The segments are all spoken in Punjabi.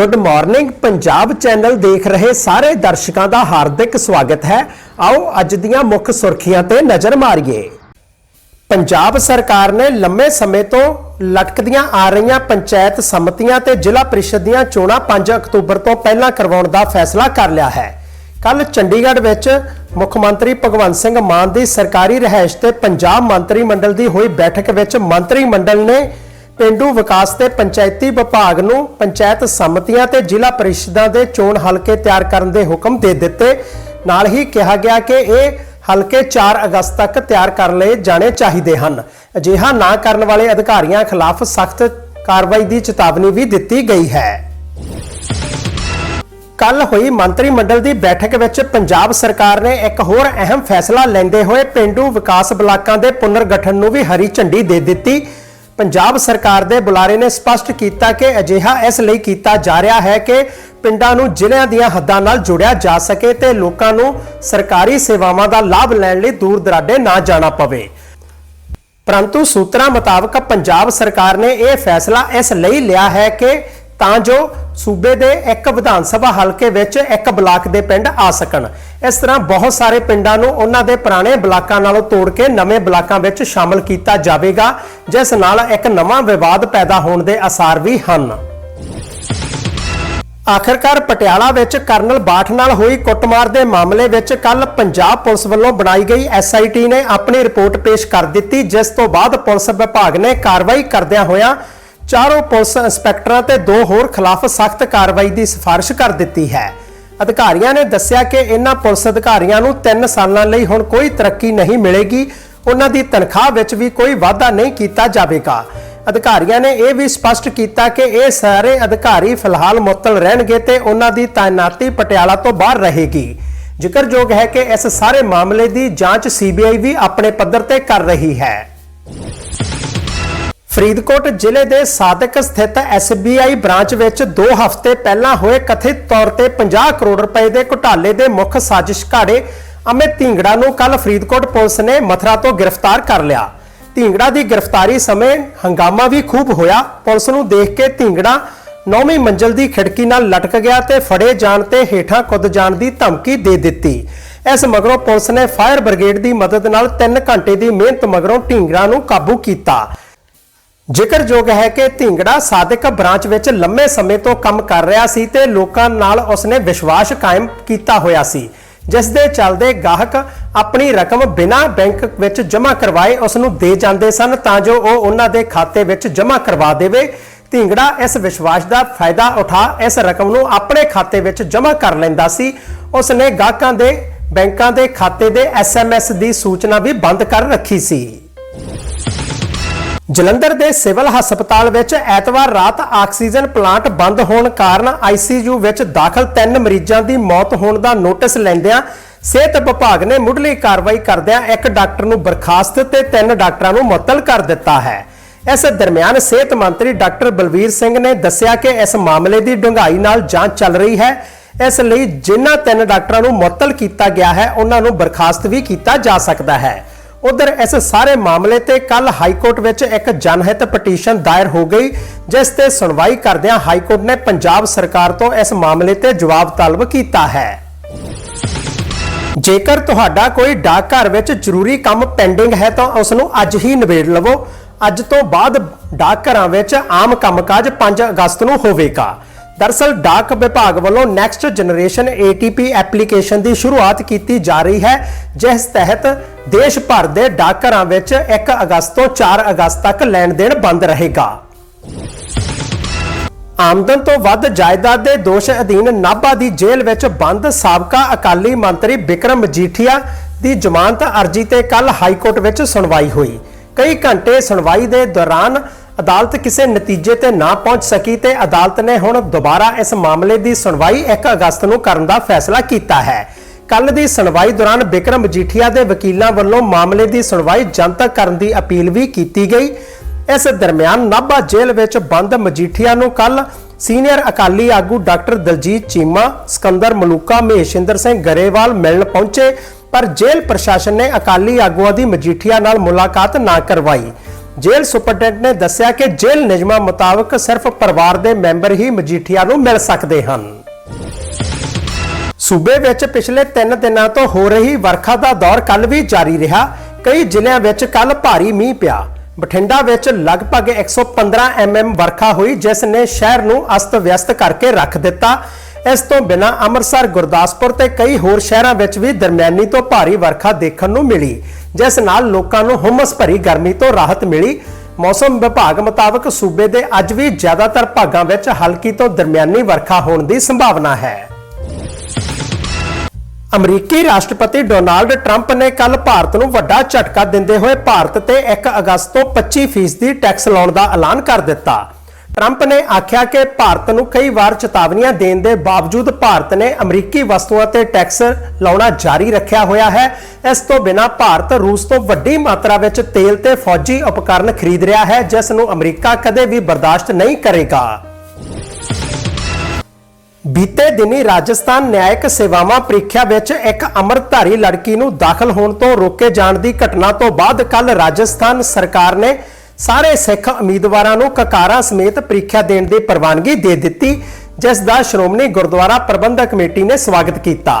ਗੁੱਡ ਮਾਰਨਿੰਗ ਪੰਜਾਬ ਚੈਨਲ ਦੇਖ ਰਹੇ ਸਾਰੇ ਦਰਸ਼ਕਾਂ ਦਾ ਹਾਰਦਿਕ ਸਵਾਗਤ ਹੈ। ਆਓ ਅੱਜ ਦੀਆਂ ਮੁੱਖ ਸੁਰਖੀਆਂ ਤੇ ਨਜ਼ਰ ਮਾਰੀਏ। ਪੰਜਾਬ ਸਰਕਾਰ ਨੇ ਲੰਮੇ ਸਮੇਂ ਤੋਂ ਲਟਕਦੀਆਂ ਆ ਰਹੀਆਂ ਪੰਚਾਇਤ ਸਮਤੀਆਂ ਤੇ ਜ਼ਿਲ੍ਹਾ ਪ੍ਰੀਸ਼ਦ ਦੀਆਂ ਚੋਣਾਂ 5 ਅਕਤੂਬਰ ਤੋਂ ਪਹਿਲਾਂ ਕਰਵਾਉਣ ਦਾ ਫੈਸਲਾ ਕਰ ਲਿਆ ਹੈ। ਕੱਲ ਚੰਡੀਗੜ੍ਹ ਵਿੱਚ ਮੁੱਖ ਮੰਤਰੀ ਭਗਵੰਤ ਸਿੰਘ ਮਾਨ ਦੀ ਸਰਕਾਰੀ ਰਿਹਾਇਸ਼ ਤੇ ਪੰਜਾਬ ਮੰਤਰੀ ਮੰਡਲ ਦੀ ਹੋਈ ਬੈਠਕ ਵਿੱਚ ਮੰਤਰੀ ਮੰਡਲ ਨੇ ਪਿੰਡੂ ਵਿਕਾਸ ਤੇ ਪੰਚਾਇਤੀ ਵਿਭਾਗ ਨੂੰ ਪੰਚਾਇਤ ਸਮਤੀਆਂ ਤੇ ਜ਼ਿਲ੍ਹਾ ਪ੍ਰੀਸ਼ਦਾਂ ਦੇ ਚੋਣ ਹਲਕੇ ਤਿਆਰ ਕਰਨ ਦੇ ਹੁਕਮ ਦੇ ਦਿੱਤੇ। ਨਾਲ ਹੀ ਕਿਹਾ ਗਿਆ ਕਿ ਇਹ ਹਲਕੇ 4 ਅਗਸਤ ਤੱਕ ਤਿਆਰ ਕਰ ਲਏ ਜਾਣੇ ਚਾਹੀਦੇ ਹਨ। ਅਜਿਹਾ ਨਾ ਕਰਨ ਵਾਲੇ ਅਧਿਕਾਰੀਆਂ ਖਿਲਾਫ ਸਖਤ ਕਾਰਵਾਈ ਦੀ ਚੇਤਾਵਨੀ ਵੀ ਦਿੱਤੀ ਗਈ ਹੈ। ਕੱਲ ਹੋਈ ਮੰਤਰੀ ਮੰਡਲ ਦੀ ਬੈਠਕ ਵਿੱਚ ਪੰਜਾਬ ਸਰਕਾਰ ਨੇ ਇੱਕ ਹੋਰ ਅਹਿਮ ਫੈਸਲਾ ਲੈਂਦੇ ਹੋਏ ਪਿੰਡੂ ਵਿਕਾਸ ਬਲਾਕਾਂ ਦੇ ਪੁਨਰਗਠਨ ਨੂੰ ਵੀ ਹਰੀ ਝੰਡੀ ਦੇ ਦਿੱਤੀ। ਪੰਜਾਬ ਸਰਕਾਰ ਦੇ ਬੁਲਾਰੇ ਨੇ ਸਪਸ਼ਟ ਕੀਤਾ ਕਿ ਅਜਿਹਾ ਇਸ ਲਈ ਕੀਤਾ ਜਾ ਰਿਹਾ ਹੈ ਕਿ ਪਿੰਡਾਂ ਨੂੰ ਜ਼ਿਲ੍ਹਿਆਂ ਦੀਆਂ ਹੱਦਾਂ ਨਾਲ ਜੋੜਿਆ ਜਾ ਸਕੇ ਤੇ ਲੋਕਾਂ ਨੂੰ ਸਰਕਾਰੀ ਸੇਵਾਵਾਂ ਦਾ ਲਾਭ ਲੈਣ ਲਈ ਦੂਰ ਦਰਾਡੇ ਨਾ ਜਾਣਾ ਪਵੇ। ਪਰੰਤੂ ਸੂਤਰਾਂ ਮੁਤਾਬਕ ਪੰਜਾਬ ਸਰਕਾਰ ਨੇ ਇਹ ਫੈਸਲਾ ਇਸ ਲਈ ਲਿਆ ਹੈ ਕਿ ਤਾਂ ਜੋ ਸੂਬੇ ਦੇ ਇੱਕ ਵਿਧਾਨ ਸਭਾ ਹਲਕੇ ਵਿੱਚ ਇੱਕ ਬਲਾਕ ਦੇ ਪਿੰਡ ਆ ਸਕਣ। ਇਸ ਤਰ੍ਹਾਂ ਬਹੁਤ ਸਾਰੇ ਪਿੰਡਾਂ ਨੂੰ ਉਹਨਾਂ ਦੇ ਪੁਰਾਣੇ ਬਲਾਕਾਂ ਨਾਲੋਂ ਤੋੜ ਕੇ ਨਵੇਂ ਬਲਾਕਾਂ ਵਿੱਚ ਸ਼ਾਮਲ ਕੀਤਾ ਜਾਵੇਗਾ, ਜਿਸ ਨਾਲ ਇੱਕ ਨਵਾਂ ਵਿਵਾਦ ਪੈਦਾ ਹੋਣ ਦੇ ਅਸਾਰ ਵੀ ਹਨ। ਆਖਰਕਾਰ ਪਟਿਆਲਾ ਵਿੱਚ ਕਰਨਲ ਬਾਠ ਨਾਲ ਹੋਈ ਕੁੱਟਮਾਰ ਦੇ ਮਾਮਲੇ ਵਿੱਚ ਕੱਲ ਪੰਜਾਬ ਪੁਲਿਸ ਵੱਲੋਂ ਬਣਾਈ ਗਈ ਐਸਆਈਟੀ ਨੇ ਆਪਣੀ ਰਿਪੋਰਟ ਪੇਸ਼ ਕਰ ਦਿੱਤੀ, ਜਿਸ ਤੋਂ ਬਾਅਦ ਪੁਲਿਸ ਵਿਭਾਗ ਨੇ ਕਾਰਵਾਈ ਕਰਦਿਆਂ ਹੋਇਆਂ ਚਾਰੋਂ ਪੁਲਿਸ ਇੰਸਪੈਕਟਰਾਂ ਤੇ ਦੋ ਹੋਰ ਖਿਲਾਫ ਸਖਤ ਕਾਰਵਾਈ ਦੀ ਸਿਫਾਰਿਸ਼ ਕਰ ਦਿੱਤੀ ਹੈ। ਅਧਿਕਾਰੀਆਂ ਨੇ ਦੱਸਿਆ ਕਿ ਇਹਨਾਂ ਪੁਲਿਸ ਅਧਿਕਾਰੀਆਂ ਨੂੰ 3 ਸਾਲਾਂ ਲਈ ਹੁਣ ਕੋਈ ਤਰੱਕੀ ਨਹੀਂ ਮਿਲੇਗੀ। ਉਹਨਾਂ ਦੀ ਤਨਖਾਹ ਵਿੱਚ ਵੀ ਕੋਈ ਵਾਧਾ ਨਹੀਂ ਕੀਤਾ ਜਾਵੇਗਾ। ਅਧਿਕਾਰੀਆਂ ਨੇ ਇਹ ਵੀ ਸਪਸ਼ਟ ਕੀਤਾ ਕਿ ਇਹ ਸਾਰੇ ਅਧਿਕਾਰੀ ਫਿਲਹਾਲ ਮੁਅੱਤਲ ਰਹਿਣਗੇ ਤੇ ਉਹਨਾਂ ਦੀ ਤਾਇਨਾਤੀ ਪਟਿਆਲਾ ਤੋਂ ਬਾਹਰ ਰਹੇਗੀ। ਜ਼ਿਕਰਯੋਗ ਹੈ ਕਿ ਇਸ ਸਾਰੇ ਮਾਮਲੇ ਦੀ ਜਾਂਚ ਸੀਬੀਆਈ ਵੀ ਆਪਣੇ ਪੱਧਰ ਤੇ ਕਰ ਰਹੀ ਹੈ। ਫਰੀਦਕੋਟ ਜ਼ਿਲ੍ਹੇ ਦੇ ਸਾਦਕ ਸਥਿਤ SBI ਬ੍ਰਾਂਚ ਵਿੱਚ 2 ਹਫ਼ਤੇ ਪਹਿਲਾਂ ਹੋਏ ਕਥਿਤ ਤੌਰ ਤੇ 50 ਕਰੋੜ ਰੁਪਏ ਦੇ ਘੁਟਾਲੇ ਦੇ ਮੁੱਖ ਸਾਜ਼ਿਸ਼ ਅਮਿਤ ਢਿੰਗੜਾ ਨੂੰ ਕੱਲ ਫਰੀਦਕੋਟ ਪੁਲਿਸ ਨੇ ਮਥਰਾ ਤੋਂ ਗ੍ਰਿਫਤਾਰ ਕਰ ਲਿਆ। ਢਿੰਗੜਾ ਦੀ ਗ੍ਰਿਫਤਾਰੀ ਸਮੇਂ ਹੰਗਾਮਾ ਵੀ ਖੂਬ ਹੋਇਆ। ਪੁਲਿਸ ਨੂੰ ਦੇਖ ਕੇ ਢਿੰਗੜਾ ਨੌਵੀਂ ਮੰਜ਼ਲ ਦੀ ਖਿੜਕੀ ਨਾਲ ਲਟਕ ਗਿਆ ਤੇ ਫੜੇ ਜਾਣ ਤੇ ਹੇਠਾਂ ਕੁੱਦ ਜਾਣ ਦੀ ਧਮਕੀ ਦੇ ਦਿੱਤੀ। ਇਸ ਮਗਰੋਂ ਪੁਲਿਸ ਨੇ ਫਾਇਰ ਬ੍ਰਿਗੇਡ ਦੀ ਮਦਦ ਨਾਲ 3 ਘੰਟੇ ਦੀ ਮਿਹਨਤ ਮਗਰੋਂ ਢਿੰਗੜਾ ਨੂੰ ਕਾਬੂ ਕੀਤਾ। ਜ਼ਿਕਰਯੋਗ ਹੈ ਕਿ ਢਿੰਗੜਾ ਸਾਦਿਕ ਬ੍ਰਾਂਚ ਵਿੱਚ ਲੰਮੇ ਸਮੇਂ ਤੋਂ ਕੰਮ ਕਰ ਰਿਹਾ ਸੀ ਤੇ ਲੋਕਾਂ ਨਾਲ ਉਸਨੇ ਵਿਸ਼ਵਾਸ ਕਾਇਮ ਕੀਤਾ ਹੋਇਆ ਸੀ, ਜਿਸ ਦੇ ਚੱਲਦੇ ਗਾਹਕ ਆਪਣੀ ਰਕਮ ਬਿਨਾਂ ਬੈਂਕ ਵਿੱਚ ਜਮ੍ਹਾਂ ਕਰਵਾਏ ਉਸ ਨੂੰ ਦੇ ਜਾਂਦੇ ਸਨ ਤਾਂ ਜੋ ਉਹ ਉਹਨਾਂ ਦੇ ਖਾਤੇ ਵਿੱਚ ਜਮ੍ਹਾਂ ਕਰਵਾ ਦੇਵੇ। ਢਿੰਗੜਾ ਇਸ ਵਿਸ਼ਵਾਸ ਦਾ ਫਾਇਦਾ ਉਠਾ ਇਸ ਰਕਮ ਨੂੰ ਆਪਣੇ ਖਾਤੇ ਵਿੱਚ ਜਮ੍ਹਾਂ ਕਰ ਲੈਂਦਾ ਸੀ। ਉਸ ਨੇ ਗਾਹਕਾਂ ਦੇ, ਬੈਂਕਾਂ ਦੇ ਖਾਤੇ ਦੇ ਐਸਐਮਐਸ ਦੀ ਸੂਚਨਾ ਵੀ ਬੰਦ ਕਰ ਰੱਖੀ ਸੀ। ਜਲੰਧਰ ਦੇ ਸਿਵਲ ਹਸਪਤਾਲ ਵਿੱਚ ਐਤਵਾਰ ਰਾਤ ਆਕਸੀਜਨ ਪਲਾਂਟ ਬੰਦ ਹੋਣ ਕਾਰਨ ਆਈਸੀਯੂ ਵਿੱਚ ਦਾਖਲ ਤਿੰਨ ਮਰੀਜ਼ਾਂ ਦੀ ਮੌਤ ਹੋਣ ਦਾ ਨੋਟਿਸ ਲੈਂਦਿਆਂ ਸਿਹਤ ਵਿਭਾਗ ਨੇ ਮੁੱਢਲੀ ਕਾਰਵਾਈ ਕਰਦਿਆਂ ਇੱਕ ਡਾਕਟਰ ਨੂੰ ਬਰਖਾਸਤ ਤੇ ਤਿੰਨ ਡਾਕਟਰਾਂ ਨੂੰ ਮੁਅੱਤਲ ਕਰ ਦਿੱਤਾ ਹੈ। ਇਸ ਦਰਮਿਆਨ ਸਿਹਤ ਮੰਤਰੀ ਡਾਕਟਰ ਬਲਵੀਰ ਸਿੰਘ ਨੇ ਦੱਸਿਆ ਕਿ ਇਸ ਮਾਮਲੇ ਦੀ ਡੂੰਘਾਈ ਨਾਲ ਜਾਂਚ ਚੱਲ ਰਹੀ ਹੈ। ਇਸ ਲਈ ਜਿਨ੍ਹਾਂ ਤਿੰਨ ਡਾਕਟਰਾਂ ਨੂੰ ਮੁਅੱਤਲ ਕੀਤਾ ਗਿਆ ਹੈ, ਉਹਨਾਂ ਨੂੰ ਬਰਖਾਸਤ ਵੀ ਕੀਤਾ ਜਾ ਸਕਦਾ ਹੈ। ਉਧਰ ਇਸ ਸਾਰੇ ਮਾਮਲੇ ਤੇ ਕੱਲ ਹਾਈ ਕੋਰਟ ਵਿੱਚ ਇੱਕ ਜਨਹਿਤ ਪਟੀਸ਼ਨ ਦਾਇਰ ਹੋ ਗਈ, ਜਿਸ ਤੇ ਸੁਣਵਾਈ ਕਰਦਿਆਂ ਹਾਈ ਕੋਰਟ ਨੇ ਪੰਜਾਬ ਸਰਕਾਰ ਤੋਂ ਇਸ ਮਾਮਲੇ ਤੇ ਜਵਾਬ ਤਲਬ ਕੀਤਾ ਹੈ। ਜੇਕਰ ਤੁਹਾਡਾ ਕੋਈ ਡਾਕ ਘਰ ਵਿੱਚ ਜ਼ਰੂਰੀ ਕੰਮ ਪੈਂਡਿੰਗ ਹੈ ਤਾਂ ਉਸ ਨੂੰ ਅੱਜ ਹੀ ਨਿਬੇੜ ਲਵੋ। ਅੱਜ ਤੋਂ ਬਾਅਦ ਡਾਕ ਘਰਾਂ ਵਿੱਚ ਆਮ ਕੰਮਕਾਜ 5 ਅਗਸਤ ਨੂੰ ਹੋਵੇਗਾ। ਦਰਸਲ ਡਾਕ ਵਿਭਾਗ ਵੱਲੋਂ ਨੈਕਸਟ ਜਨਰੇਸ਼ਨ ATP ਐਪਲੀਕੇਸ਼ਨ ਦੀ ਸ਼ੁਰੂਆਤ ਕੀਤੀ ਜਾ ਰਹੀ ਹੈ, ਜਿਸ ਤਹਿਤ ਦੇਸ਼ ਭਰ ਦੇ ਡਾਕ ਵਿੱਚ 1 ਅਗਸਤ ਤੋਂ 4 ਅਗਸਤ ਤੱਕ ਲੈਣ ਦੇਣ ਬੰਦ ਰਹੇਗਾ। ਆਮਦਨ ਤੋਂ ਵੱਧ ਜਾਇਦਾਦ ਦੇ ਦੋਸ਼ ਅਧੀਨ ਨਾਭਾ ਦੀ ਜੇਲ੍ਹ ਵਿੱਚ ਬੰਦ ਸਾਬਕਾ ਅਕਾਲੀ ਮੰਤਰੀ ਵਿਕਰਮ ਮਜੀਠੀਆ ਦੀ ਜ਼ਮਾਨਤ ਅਰਜ਼ੀ ਤੇ ਕੱਲ ਹਾਈ ਕੋਰਟ ਵਿੱਚ ਸੁਣਵਾਈ ਹੋਈ। ਕਈ ਘੰਟੇ ਸੁਣਵਾਈ ਦੇ ਦੌਰਾਨ ਅਦਾਲਤ ਕਿਸੇ ਨਤੀਜੇ ਤੇ ਨਾ ਪਹੁੰਚ ਸਕੀ ਤੇ ਅਦਾਲਤ ਨੇ ਹੁਣ ਦੁਬਾਰਾ ਇਸ ਮਾਮਲੇ ਦੀ ਸੁਣਵਾਈ 1 ਅਗਸਤ ਨੂੰ ਕਰਨ ਦਾ ਫੈਸਲਾ ਕੀਤਾ ਹੈ। ਕੱਲ ਦੀ ਸੁਣਵਾਈ ਦੌਰਾਨ ਵਿਕਰਮ ਮਜੀਠੀਆ ਦੇ ਵਕੀਲਾਂ ਵੱਲੋਂ ਮਾਮਲੇ ਦੀ ਸੁਣਵਾਈ ਜਨਤਕ ਕਰਨ ਦੀ ਅਪੀਲ ਵੀ ਕੀਤੀ ਗਈ। ਇਸ ਦਰਮਿਆਨ ਨਾਭਾ ਜੇਲ੍ਹ ਵਿੱਚ ਬੰਦ ਮਜੀਠੀਆ ਨੂੰ ਕੱਲ ਸੀਨੀਅਰ ਅਕਾਲੀ ਆਗੂ ਡਾਕਟਰ ਦਲਜੀਤ ਚੀਮਾ, ਸਕੰਦਰ ਮਲੂਕਾ, ਮਹੇਸ਼ਿੰਦਰ ਸਿੰਘ ਗਰੇਵਾਲ ਮਿਲਣ ਪਹੁੰਚੇ, ਪਰ ਜੇਲ੍ਹ ਪ੍ਰਸ਼ਾਸਨ ਨੇ ਅਕਾਲੀ ਆਗੂਆਂ ਦੀ ਮਜੀਠੀਆ ਨਾਲ ਮੁਲਾਕਾਤ ਨਾ ਕਰਵਾਈ। ਜੇਲ੍ਹ ਸੁਪਰਡੈਂਟ ਨੇ ਦੱਸਿਆ ਕਿ ਜੇਲ੍ਹ ਨਿਯਮਾਂ ਮੁਤਾਬਕ ਸਿਰਫ ਪਰਿਵਾਰ ਦੇ ਮੈਂਬਰ ਹੀ ਮਜੀਠੀਆ ਨੂੰ ਮਿਲ ਸਕਦੇ ਹਨ। ਸੂਬੇ ਵਿੱਚ ਪਿਛਲੇ 3 ਦਿਨਾਂ ਤੋਂ ਹੋ ਰਹੀ ਵਰਖਾ ਦਾ ਦੌਰ ਕੱਲ ਵੀ ਜਾਰੀ ਰਿਹਾ। ਕਈ ਜ਼ਿਲ੍ਹਿਆਂ ਵਿੱਚ ਕੱਲ ਭਾਰੀ ਮੀਂਹ ਪਿਆ। ਬਠਿੰਡਾ ਵਿੱਚ ਲਗਭਗ 115 ਐਮਐਮ ਵਰਖਾ ਹੋਈ, ਜਿਸ ਨੇ ਸ਼ਹਿਰ ਨੂੰ ਅਸਤ-ਵਿਅਸਤ ਕਰਕੇ ਰੱਖ ਦਿੱਤਾ। ਇਸ ਤੋਂ ਬਿਨਾਂ ਅੰਮ੍ਰਿਤਸਰ, ਗੁਰਦਾਸਪੁਰ ਤੇ ਕਈ ਹੋਰ ਸ਼ਹਿਰਾਂ ਵਿੱਚ ਵੀ ਦਰਮਿਆਨੀ ਤੋਂ ਭਾਰੀ ਵਰਖਾ ਦੇਖਣ ਨੂੰ ਮਿਲੀ। ਜਿਸ ਨਾਲ ਲੋਕਾਂ ਨੂੰ ਹੁਮਸ ਭਰੀ ਗਰਮੀ ਤੋਂ ਰਾਹਤ ਮਿਲੀ। ਮੌਸਮ ਵਿਭਾਗ ਮੁਤਾਬਕ ਸੂਬੇ ਦੇ ਅੱਜ ਵੀ ਜ਼ਿਆਦਾਤਰ ਭਾਗਾਂ ਵਿੱਚ ਹਲਕੀ ਤੋਂ ਦਰਮਿਆਨੀ ਵਰਖਾ ਹੋਣ ਦੀ ਸੰਭਾਵਨਾ ਹੈ। ਅਮਰੀਕੀ ਰਾਸ਼ਟਰਪਤੀ ਡੋਨਾਲਡ ਟਰੰਪ ਨੇ ਕੱਲ ਭਾਰਤ ਨੂੰ ਵੱਡਾ ਝਟਕਾ ਦਿੰਦੇ ਹੋਏ ਭਾਰਤ ਤੇ 1 ਅਗਸਤ ਤੋਂ 25% ਟੈਕਸ ਲਾਉਣ ਦਾ ਐਲਾਨ ਕਰ ਦਿੱਤਾ। ਟਰੰਪ ਨੇ ਆਖਿਆ ਕਿ ਭਾਰਤ ਨੂੰ ਕਈ ਵਾਰ ਚੇਤਾਵਨੀਆਂ ਦੇਣ ਦੇ ਬਾਵਜੂਦ ਭਾਰਤ ਨੇ ਅਮਰੀਕੀ ਵਸਤੂਆਂ ਤੇ ਟੈਕਸ ਲਾਉਣਾ ਜਾਰੀ ਰੱਖਿਆ ਹੋਇਆ ਹੈ। ਇਸ ਤੋਂ ਬਿਨਾਂ ਭਾਰਤ ਰੂਸ ਤੋਂ ਵੱਡੀ ਮਾਤਰਾ ਵਿੱਚ ਤੇਲ ਤੇ ਫੌਜੀ ਉਪਕਰਨ ਖਰੀਦ ਰਿਹਾ ਹੈ, ਜਿਸ ਨੂੰ ਅਮਰੀਕਾ ਕਦੇ ਵੀ ਬਰਦਾਸ਼ਤ ਨਹੀਂ ਕਰੇਗਾ। ਬੀਤੇ ਦਿਨੀ ਰਾਜਸਥਾਨ ਨਿਆਇਕ ਸੇਵਾਵਾਂ ਪ੍ਰੀਖਿਆ ਵਿੱਚ ਇੱਕ ਅਮਰਧਾਰੀ ਲੜਕੀ ਨੂੰ ਦਾਖਲ ਹੋਣ ਤੋਂ ਰੋਕੇ ਜਾਣ ਦੀ ਘਟਨਾ ਤੋਂ ਬਾਅਦ ਕੱਲ ਰਾਜਸਥਾਨ ਸਰਕਾਰ ਨੇ ਸਾਰੇ ਸਿੱਖ ਉਮੀਦਵਾਰਾਂ ਨੂੰ ਕਕਾਰਾਂ ਸਮੇਤ ਪ੍ਰੀਖਿਆ ਦੇਣ ਦੀ ਪ੍ਰਵਾਨਗੀ ਦੇ ਦਿੱਤੀ, ਜਿਸ ਦਾ ਸ਼੍ਰੋਮਣੀ ਗੁਰਦੁਆਰਾ ਪ੍ਰਬੰਧਕ ਕਮੇਟੀ ਨੇ ਸਵਾਗਤ ਕੀਤਾ।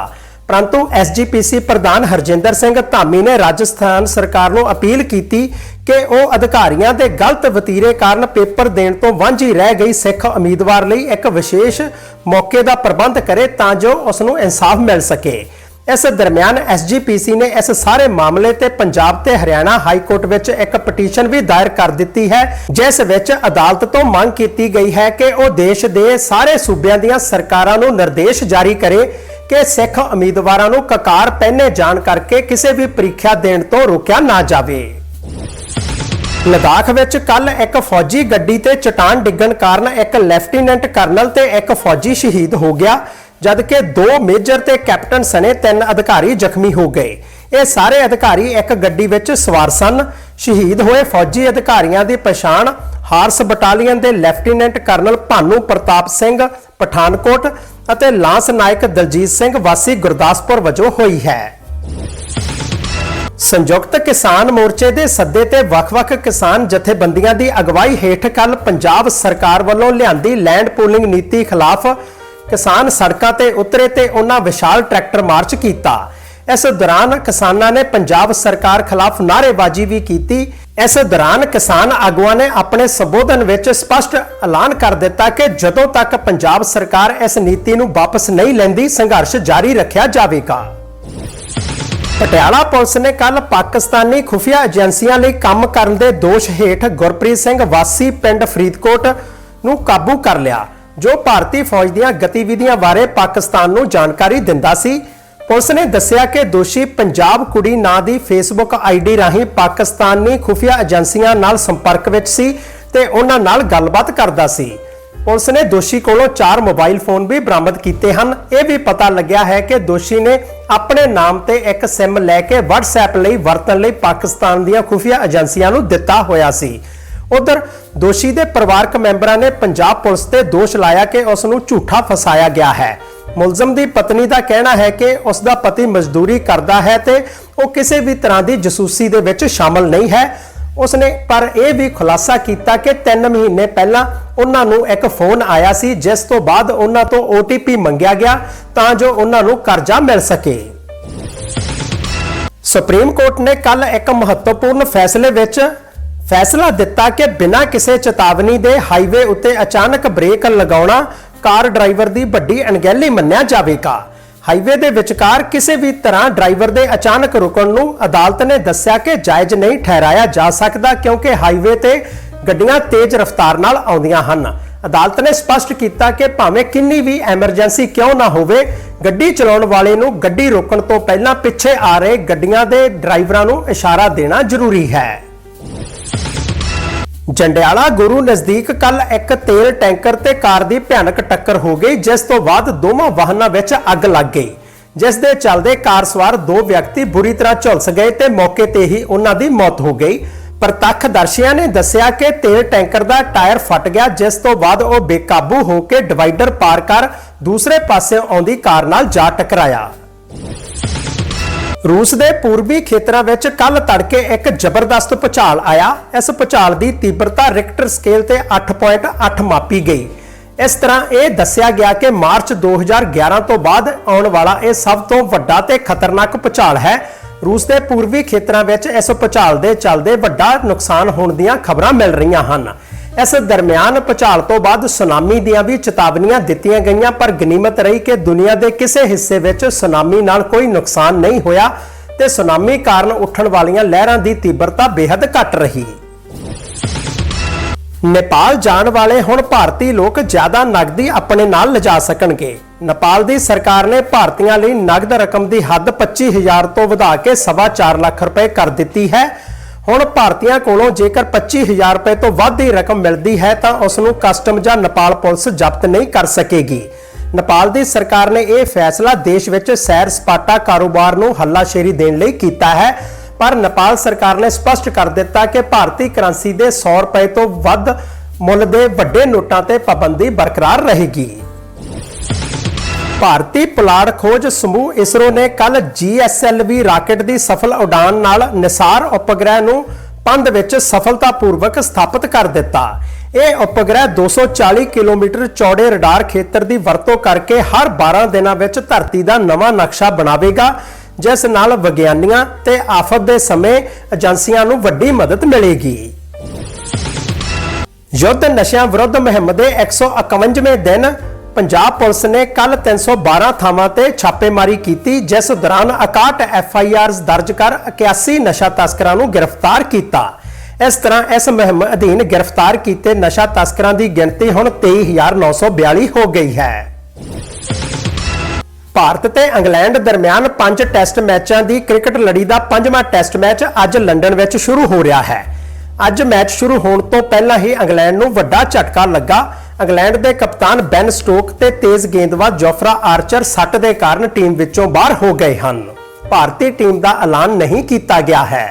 ਪਰੰਤੂ ਐਸਜੀਪੀਸੀ ਪ੍ਰਧਾਨ ਹਰਜਿੰਦਰ ਸਿੰਘ ਧਾਮੀ ਨੇ ਰਾਜਸਥਾਨ ਸਰਕਾਰ ਨੂੰ ਅਪੀਲ ਕੀਤੀ ਕਿ ਉਹ ਅਧਿਕਾਰੀਆਂ ਦੇ ਗਲਤ ਵਤੀਰੇ ਕਾਰਨ ਪੇਪਰ ਦੇਣ ਤੋਂ ਵਾਂਝੀ ਰਹਿ ਗਈ ਸਿੱਖ ਉਮੀਦਵਾਰ ਲਈ ਇੱਕ ਵਿਸ਼ੇਸ਼ ਮੌਕੇ ਦਾ ਪ੍ਰਬੰਧ ਕਰੇ ਤਾਂ ਜੋ ਉਸ ਨੂੰ ਇਨਸਾਫ ਮਿਲ ਸਕੇ। ਇਸ ਦਰਮਿਆਨ ਐਸਜੀਪੀਸੀ ਨੇ ਇਸ ਸਾਰੇ ਮਾਮਲੇ ਤੇ ਪੰਜਾਬ ਤੇ ਹਰਿਆਣਾ ਹਾਈ ਕੋਰਟ ਵਿੱਚ ਇੱਕ ਪਟੀਸ਼ਨ ਵੀ ਦਾਇਰ ਕਰ ਦਿੱਤੀ ਹੈ, ਜਿਸ ਵਿੱਚ ਅਦਾਲਤ ਤੋਂ ਮੰਗ ਕੀਤੀ ਗਈ ਹੈ ਕਿ ਉਹ ਦੇਸ਼ ਦੇ ਸਾਰੇ ਸੂਬਿਆਂ ਦੀਆਂ ਸਰਕਾਰਾਂ ਨੂੰ ਨਿਰਦੇਸ਼ ਜਾਰੀ ਕਰੇ ਕਿ ਸਿੱਖ ਉਮੀਦਵਾਰਾਂ ਨੂੰ ਕਕਾਰ ਪਹਿਨੇ ਜਾਣ ਕਰਕੇ ਕਿਸੇ ਵੀ ਪ੍ਰੀਖਿਆ ਦੇਣ ਤੋਂ ਰੋਕਿਆ ਨਾ ਜਾਵੇ। ਲਦਾਖ ਵਿੱਚ ਕੱਲ ਇੱਕ ਫੌਜੀ ਗੱਡੀ ਤੇ ਚਟਾਨ ਡਿੱਗਣ ਕਾਰਨ ਇੱਕ ਲੈਫਟੀਨੈਂਟ ਕਰਨਲ ਤੇ ਇੱਕ ਫੌਜੀ ਸ਼ਹੀਦ ਹੋ ਗਿਆ। ਜਦਕਿ ਦੋ ਮੇਜਰ ਤੇ ਕੈਪਟਨ ਸਣੇ ਤਿੰਨ ਅਧਿਕਾਰੀ ਜ਼ਖਮੀ ਹੋ ਗਏ। ਇਹ ਸਾਰੇ ਅਧਿਕਾਰੀ ਇੱਕ ਗੱਡੀ ਵਿੱਚ ਸਵਾਰ ਸਨ। ਸ਼ਹੀਦ ਹੋਏ ਫੌਜੀ ਅਧਿਕਾਰੀਆਂ ਦੀ ਪਛਾਣ ਹਾਰਸ ਬਟਾਲੀਅਨ ਦੇ ਲੈਫਟੀਨੈਂਟ ਕਰਨਲ ਭਾਨੂ ਪ੍ਰਤਾਪ ਸਿੰਘ ਪਠਾਨਕੋਟ ਅਤੇ ਲਾਂਸ ਨਾਇਕ ਦਲਜੀਤ ਸਿੰਘ ਵਾਸੀ ਗੁਰਦਾਸਪੁਰ ਵਜੋਂ ਹੋਈ ਹੈ। ਸੰਯੁਕਤ ਕਿਸਾਨ ਮੋਰਚੇ ਦੇ ਸੱਦੇ ਤੇ ਵੱਖ-ਵੱਖ ਕਿਸਾਨ ਜਥੇਬੰਦੀਆਂ ਦੀ ਅਗਵਾਈ ਹੇਠ ਕੱਲ ਪੰਜਾਬ ਸਰਕਾਰ ਵੱਲੋਂ ਲਿਆਂਦੀ ਲੈਂਡ ਪੂਲਿੰਗ ਨੀਤੀ ਖਿਲਾਫ ਕਿਸਾਨ ਸੜਕਾਂ ਤੇ ਉਤਰੇ ਤੇ ਉਹਨਾਂ ਵਿਸ਼ਾਲ ਟਰੈਕਟਰ ਮਾਰਚ ਕੀਤਾ। ਇਸ ਦੌਰਾਨ ਕਿਸਾਨਾਂ ਨੇ ਪੰਜਾਬ ਸਰਕਾਰ ਖਿਲਾਫ ਨਾਅਰੇਬਾਜ਼ੀ ਵੀ ਕੀਤੀ। ਇਸ ਦੌਰਾਨ ਕਿਸਾਨ ਆਗੂਆਂ ਨੇ ਆਪਣੇ ਸੰਬੋਧਨ ਵਿੱਚ ਸਪਸ਼ਟ ਐਲਾਨ ਕਰ ਦਿੱਤਾ ਕਿ ਜਦੋਂ ਤੱਕ ਪੰਜਾਬ ਸਰਕਾਰ ਇਸ ਨੀਤੀ ਨੂੰ ਵਾਪਸ ਨਹੀਂ ਲੈਂਦੀ, ਸੰਘਰਸ਼ ਜਾਰੀ ਰੱਖਿਆ ਜਾਵੇਗਾ। ਪਟਿਆਲਾ ਪੁਲਿਸ ਨੇ ਕੱਲ ਪਾਕਿਸਤਾਨੀ ਖੁਫੀਆ ਏਜੰਸੀਆਂ ਲਈ ਕੰਮ ਕਰਨ ਦੇ ਦੋਸ਼ ਹੇਠ ਗੁਰਪ੍ਰੀਤ ਸਿੰਘ ਵਾਸੀ ਪਿੰਡ ਫਰੀਦਕੋਟ ਨੂੰ ਕਾਬੂ ਕਰ ਲਿਆ। ਜੋ ਭਾਰਤੀ ਫੌਜ ਦੀਆਂ ਗਤੀਵਿਧੀਆਂ ਬਾਰੇ ਪਾਕਿਸਤਾਨ ਨੂੰ ਜਾਣਕਾਰੀ ਦਿੰਦਾ ਸੀ। ਪੁਲਿਸ ਨੇ ਦੱਸਿਆ ਕਿ ਦੋਸ਼ੀ ਪੰਜਾਬ ਕੁੜੀ ਨਾਂ ਦੀ ਫੇਸਬੁੱਕ ਆਈਡੀ ਰਾਹੀਂ ਪਾਕਿਸਤਾਨੀ ਖੁਫੀਆ ਏਜੰਸੀਆਂ ਨਾਲ ਸੰਪਰਕ ਵਿੱਚ ਸੀ ਤੇ ਉਹਨਾਂ ਨਾਲ ਗੱਲਬਾਤ ਕਰਦਾ ਸੀ। ਪੁਲਿਸ ਨੇ ਦੋਸ਼ੀ ਕੋਲੋਂ 4 ਮੋਬਾਈਲ ਫੋਨ ਵੀ ਬਰਾਮਦ ਕੀਤੇ ਹਨ। ਇਹ ਵੀ ਪਤਾ ਲੱਗਿਆ ਹੈ ਕਿ ਦੋਸ਼ੀ ਨੇ ਆਪਣੇ ਨਾਮ ਤੇ ਇੱਕ SIM ਲੈ ਕੇ WhatsApp ਲਈ ਵਰਤਣ ਲਈ ਪਾਕਿਸਤਾਨ ਦੀਆਂ ਖੁਫੀਆ ਏਜੰਸੀਆਂ ਨੂੰ ਦਿੱਤਾ ਹੋਇਆ ਸੀ। ਉਧਰ ਦੋਸ਼ੀ ਦੇ ਪਰਿਵਾਰਕ ਮੈਂਬਰਾਂ ਨੇ ਪੰਜਾਬ ਪੁਲਿਸ ਤੇ ਦੋਸ਼ ਲਾਇਆ ਕਿ ਉਸ ਨੂੰ ਝੂਠਾ ਫਸਾਇਆ ਗਿਆ ਹੈ। ਮੁਲਜ਼ਮ ਦੀ ਪਤਨੀ ਦਾ ਕਹਿਣਾ ਹੈ ਕਿ ਉਸ ਦਾ ਪਤੀ ਮਜ਼ਦੂਰੀ ਕਰਦਾ ਹੈ ਤੇ ਉਹ ਕਿਸੇ ਵੀ ਤਰ੍ਹਾਂ ਦੀ ਜਸੂਸੀ ਦੇ ਵਿੱਚ ਸ਼ਾਮਲ ਨਹੀਂ ਹੈ। ਉਸਨੇ ਪਰ ਇਹ ਵੀ ਖੁਲਾਸਾ ਕੀਤਾ ਕਿ 3 ਮਹੀਨੇ ਪਹਿਲਾਂ ਉਹਨਾਂ ਨੂੰ ਇੱਕ ਫੋਨ ਆਇਆ ਸੀ, ਜਿਸ ਤੋਂ ਬਾਅਦ ਉਹਨਾਂ ਤੋਂ OTP ਮੰਗਿਆ ਗਿਆ ਤਾਂ ਜੋ ਉਹਨਾਂ ਨੂੰ ਕਰਜ਼ਾ ਮਿਲ ਸਕੇ। ਸੁਪਰੀਮ ਕੋਰਟ ਨੇ ਕੱਲ ਇੱਕ ਮਹੱਤਵਪੂਰਨ ਫੈਸਲੇ ਵਿੱਚ ਫੈਸਲਾ ਦਿੱਤਾ ਕਿ ਬਿਨਾਂ ਕਿਸੇ ਚੇਤਾਵਨੀ ਦੇ ਹਾਈਵੇ ਉੱਤੇ ਅਚਾਨਕ ਬ੍ਰੇਕ ਲਗਾਉਣਾ ਕਾਰ ਡਰਾਈਵਰ ਦੀ ਵੱਡੀ ਅਣਗਹਿਲੀ ਮੰਨਿਆ ਜਾਵੇਗਾ। ਹਾਈਵੇ ਦੇ ਵਿਚਕਾਰ ਕਿਸੇ ਵੀ ਤਰ੍ਹਾਂ ਡਰਾਈਵਰ ਦੇ ਅਚਾਨਕ ਰੁਕਣ ਨੂੰ ਅਦਾਲਤ ਨੇ ਦੱਸਿਆ ਕਿ ਜਾਇਜ਼ ਨਹੀਂ ਠਹਿਰਾਇਆ ਜਾ ਸਕਦਾ ਕਿਉਂਕਿ ਹਾਈਵੇ ਤੇ ਗੱਡੀਆਂ ਤੇਜ਼ ਰਫ਼ਤਾਰ ਨਾਲ ਆਉਂਦੀਆਂ ਹਨ। ਅਦਾਲਤ ਨੇ ਸਪਸ਼ਟ ਕੀਤਾ ਕਿ ਭਾਵੇਂ ਕਿੰਨੀ ਵੀ ਐਮਰਜੈਂਸੀ ਕਿਉਂ ਨਾ ਹੋਵੇ, ਗੱਡੀ ਚਲਾਉਣ ਵਾਲੇ ਨੂੰ ਗੱਡੀ ਰੋਕਣ ਤੋਂ ਪਹਿਲਾਂ ਪਿੱਛੇ ਆ ਰਹੇ ਗੱਡੀਆਂ ਦੇ ਡਰਾਈਵਰਾਂ ਨੂੰ ਇਸ਼ਾਰਾ ਦੇਣਾ ਜ਼ਰੂਰੀ ਹੈ। ਜੰਡਿਆਲਾ ਗੁਰੂ ਨਜ਼ਦੀਕ ਕੱਲ ਇੱਕ ਤੇਲ ਟੈਂਕਰ ਤੇ ਕਾਰ ਦੀ ਭਿਆਨਕ ਟੱਕਰ ਹੋ ਗਈ, ਜਿਸ ਤੋਂ ਬਾਅਦ ਦੋਵਾਂ ਵਾਹਨਾਂ ਵਿੱਚ ਅੱਗ ਲੱਗ ਗਈ। ਜਿਸ ਦੇ ਚੱਲਦੇ ਕਾਰ ਸਵਾਰ ਦੋ ਵਿਅਕਤੀ ਬੁਰੀ ਤਰ੍ਹਾਂ ਝੁਲਸ ਗਏ ਤੇ ਮੌਕੇ ਤੇ ਹੀ ਉਹਨਾਂ ਦੀ ਮੌਤ ਹੋ ਗਈ। ਪ੍ਰਤੱਖਦਰਸ਼ੀਆਂ ਨੇ ਦੱਸਿਆ ਕਿ ਤੇਲ ਟੈਂਕਰ ਦਾ ਟਾਇਰ ਫਟ ਗਿਆ, ਜਿਸ ਤੋਂ ਬਾਅਦ ਉਹ ਬੇਕਾਬੂ ਹੋ ਕੇ ਡਿਵਾਈਡਰ ਪਾਰ ਕਰ ਦੂਸਰੇ ਪਾਸੇ ਆਉਂਦੀ ਕਾਰ ਨਾਲ ਜਾ ਟਕਰਾਇਆ। ਰੂਸ ਦੇ ਪੂਰਬੀ ਖੇਤਰਾਂ ਵਿੱਚ ਕੱਲ ਤੜਕੇ ਇੱਕ ਜ਼ਬਰਦਸਤ ਭੂਚਾਲ ਆਇਆ। ਇਸ ਭੂਚਾਲ ਦੀ ਤੀਬਰਤਾ ਰਿਕਟਰ ਸਕੇਲ ਤੇ 8.8 ਮਾਪੀ ਗਈ। ਇਸ ਤਰ੍ਹਾਂ ਇਹ ਦੱਸਿਆ ਗਿਆ ਕਿ ਮਾਰਚ 2011 ਤੋਂ ਬਾਅਦ ਆਉਣ ਵਾਲਾ ਇਹ ਸਭ ਤੋਂ ਵੱਡਾ ਤੇ ਖਤਰਨਾਕ ਭੂਚਾਲ ਹੈ। ਰੂਸ ਦੇ ਪੂਰਬੀ ਖੇਤਰਾਂ ਵਿੱਚ ਇਸ ਭੂਚਾਲ ਦੇ ਚੱਲਦੇ ਵੱਡਾ ਨੁਕਸਾਨ ਹੋਣ ਦੀਆਂ ਖਬਰਾਂ ਮਿਲ ਰਹੀਆਂ ਹਨ। ਇਸ ਦਰਮਿਆਨ ਭੂਚਾਲ ਤੋਂ ਬਾਅਦ ਸੁਨਾਮੀ ਦੀਆਂ ਵੀ ਚੇਤਾਵਨੀਆਂ ਦਿੱਤੀਆਂ ਗਈਆਂ, ਪਰ ਗਨੀਮਤ ਰਹੀ ਕਿ ਦੁਨੀਆ ਦੇ ਕਿਸੇ ਹਿੱਸੇ ਵਿੱਚ ਸੁਨਾਮੀ ਨਾਲ ਕੋਈ ਨੁਕਸਾਨ ਨਹੀਂ ਹੋਇਆ ਤੇ ਸੁਨਾਮੀ ਕਾਰਨ ਉੱਠਣ ਵਾਲੀਆਂ ਲਹਿਰਾਂ ਦੀ ਤੀਬਰਤਾ ਬੇहद ਘਟ ਰਹੀ। ਨੇਪਾਲ ਜਾਣ ਵਾਲੇ ਹੁਣ ਭਾਰਤੀ ਲੋਕ ਜ਼ਿਆਦਾ ਨਗਦੀ ਆਪਣੇ ਨਾਲ ਲਿਜਾ ਸਕਣਗੇ। ਨੇਪਾਲ ਦੀ ਸਰਕਾਰ ਨੇ ਭਾਰਤੀਆਂ ਲਈ ਨਗਦ ਰਕਮ ਦੀ ਹੱਦ 25000 ਤੋਂ ਵਧਾ ਕੇ 4.5 ਲੱਖ ਰੁਪਏ ਕਰ ਦਿੱਤੀ ਹੈ। ਹੁਣ ਭਾਰਤੀਆਂ ਕੋਲੋਂ ਜੇਕਰ 25000 ਰੁਪਏ ਤੋਂ ਵੱਧ ਦੀ ਰਕਮ ਮਿਲਦੀ ਹੈ ਤਾਂ ਉਸ ਨੂੰ ਕਸਟਮ ਜਾਂ ਨੇਪਾਲ ਪੁਲਿਸ ਜ਼ਬਤ ਨਹੀਂ ਕਰ ਸਕੇਗੀ। ਨੇਪਾਲ ਦੀ ਸਰਕਾਰ ਨੇ ਇਹ ਫੈਸਲਾ ਦੇਸ਼ ਵਿੱਚ ਸੈਰ ਸਪਾਟਾ ਕਾਰੋਬਾਰ ਨੂੰ ਹੱਲਾਸ਼ੇਰੀ ਦੇਣ ਲਈ ਕੀਤਾ ਹੈ, ਪਰ ਨੇਪਾਲ ਸਰਕਾਰ ਨੇ ਸਪਸ਼ਟ ਕਰ ਦਿੱਤਾ ਕਿ ਭਾਰਤੀ ਕਰੰਸੀ ਦੇ 100 ਰੁਪਏ ਤੋਂ ਵੱਧ ਮੁੱਲ ਦੇ ਵੱਡੇ ਨੋਟਾਂ ਤੇ ਪਾਬੰਦੀ ਬਰਕਰਾਰ ਰਹੇਗੀ। ਭਾਰਤੀ ਪੁਲਾੜ ਖੋਜ ਸਮੂਹ ਇਸਰੋ ਨੇ ਕੱਲ GSLV ਰਾਕੇਟ ਦੀ ਸਫਲ ਉਡਾਨ ਨਾਲ ਨਿਸਾਰ ਉਪਗ੍ਰਹਿ ਨੂੰ ਪੰਧ ਵਿੱਚ ਸਫਲਤਾਪੂਰਵਕ ਸਥਾਪਿਤ ਕਰ ਦਿੱਤਾ। ਇਹ ਉਪਗ੍ਰਹਿ 240 ਕਿਲੋਮੀਟਰ ਚੌੜੇ ਰਡਾਰ ਖੇਤਰ ਦੀ ਵਰਤੋਂ ਕਰਕੇ ਹਰ 12 ਦਿਨਾਂ ਵਿੱਚ ਧਰਤੀ ਦਾ ਨਵਾਂ ਨਕਸ਼ਾ ਬਣਾਵੇਗਾ, ਜਿਸ ਨਾਲ ਵਿਗਿਆਨੀਆਂ ਤੇ ਆਫਤ ਦੇ ਸਮੇਂ ਏਜੰਸੀਆਂ ਨੂੰ ਵੱਡੀ ਮਦਦ ਮਿਲੇਗੀ। ਯੁੱਧ ਨਸ਼ਿਆਂ ਵਿਰੁੱਧ ਮੁਹਿੰਮ ਦੇ 151ਵੇਂ ਦਿਨ ਪੰਜਾਬ ਪੁਲਿਸ ਨੇ ਕੱਲ 312 ਥਾਵਾਂ ਤੇ ਛਾਪੇਮਾਰੀ ਕੀਤੀ, ਜਿਸ ਦੌਰਾਨ 61 ਐਫਆਈਆਰਸ ਦਰਜ ਕਰ 81 ਨਸ਼ਾ ਤਸਕਰਾਂ ਨੂੰ ਗ੍ਰਿਫਤਾਰ ਕੀਤਾ। ਇਸ ਤਰ੍ਹਾਂ ਇਸ ਮੁਹਿੰਮ ਅਧੀਨ ਗ੍ਰਿਫਤਾਰ ਕੀਤੇ ਨਸ਼ਾ ਤਸਕਰਾਂ ਦੀ ਗਿਣਤੀ ਹੁਣ 23942 ਹੋ ਗਈ ਹੈ। ਭਾਰਤ ਤੇ ਇੰਗਲੈਂਡ ਦਰਮਿਆਨ ਪੰਜ ਟੈਸਟ ਮੈਚਾਂ ਦੀ ਕ੍ਰਿਕਟ ਲੜੀ ਦਾ ਪੰਜਵਾਂ ਟੈਸਟ ਮੈਚ ਅੱਜ ਲੰਡਨ ਵਿੱਚ ਸ਼ੁਰੂ ਹੋ ਰਿਹਾ ਹੈ। ਅੱਜ ਮੈਚ ਸ਼ੁਰੂ ਹੋਣ ਤੋਂ ਪਹਿਲਾਂ ਹੀ ਇੰਗਲੈਂਡ ਨੂੰ ਵੱਡਾ ਝਟਕਾ ਲੱਗਾ। ਇੰਗਲੈਂਡ ਦੇ ਕਪਤਾਨ ਬੈਨ ਸਟੋਕ ਤੇ ਤੇਜ਼ ਗੇਂਦਬਾਜ਼ ਜੋਫਰਾ ਆਰਚਰ ਸੱਟ ਦੇ ਕਾਰਨ ਟੀਮ ਵਿੱਚੋਂ ਬਾਹਰ ਹੋ ਗਏ ਹਨ। ਭਾਰਤੀ ਟੀਮ ਦਾ ਐਲਾਨ ਨਹੀਂ ਕੀਤਾ ਗਿਆ ਹੈ।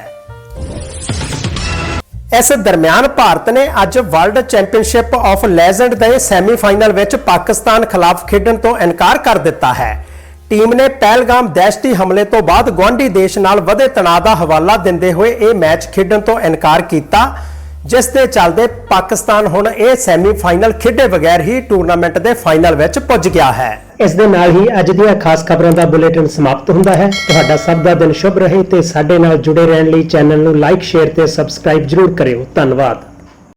ਇਸ ਦਰਮਿਆਨ ਭਾਰਤ ਨੇ ਅੱਜ ਵਰਲਡ ਚੈਂਪੀਅਨਸ਼ਿਪ ਆਫ ਲੈਜੈਂਡ ਦੇ ਸੈਮੀਫਾਈਨਲ ਵਿੱਚ ਪਾਕਿਸਤਾਨ ਖਿਲਾਫ ਖੇਡਣ ਤੋਂ ਇਨਕਾਰ ਕਰ ਦਿੱਤਾ ਹੈ। ਟੀਮ ਨੇ ਪਹਿਲਗਾਮ ਦਹਿਸ਼ਤੀ ਹਮਲੇ ਤੋਂ ਬਾਅਦ ਗਵਾਂਢੀ ਦੇਸ਼ ਨਾਲ ਵਧੇ ਤਣਾਅ ਦਾ ਹਵਾਲਾ ਦਿੰਦੇ ਹੋਏ ਇਹ ਮੈਚ ਖੇਡਣ ਤੋਂ ਇਨਕਾਰ ਕੀਤਾ। ਜਿਸ ਦੇ ਚੱਲਦੇ ਪਾਕਿਸਤਾਨ ਹੁਣ ਇਹ ਸੈਮੀਫਾਈਨਲ ਖੇਡੇ ਬਗੈਰ ਹੀ ਟੂਰਨਾਮੈਂਟ ਦੇ ਫਾਈਨਲ ਵਿੱਚ ਪੁੱਜ ਗਿਆ ਹੈ। ਇਸ ਦੇ ਨਾਲ ਹੀ ਅੱਜ ਦੀਆਂ ਖਾਸ ਖਬਰਾਂ ਦਾ ਬੁਲੇਟਿਨ ਸਮਾਪਤ ਹੁੰਦਾ ਹੈ। ਤੁਹਾਡਾ ਸਭ ਦਾ ਦਿਨ ਸ਼ੁਭ ਰਹੇ ਤੇ ਸਾਡੇ ਨਾਲ ਜੁੜੇ ਰਹਿਣ ਲਈ ਚੈਨਲ ਨੂੰ ਲਾਈਕ ਸ਼ੇਅਰ ਤੇ ਸਬਸਕ੍ਰਾਈਬ ਜਰੂਰ ਕਰਿਓ। ਧੰਨਵਾਦ।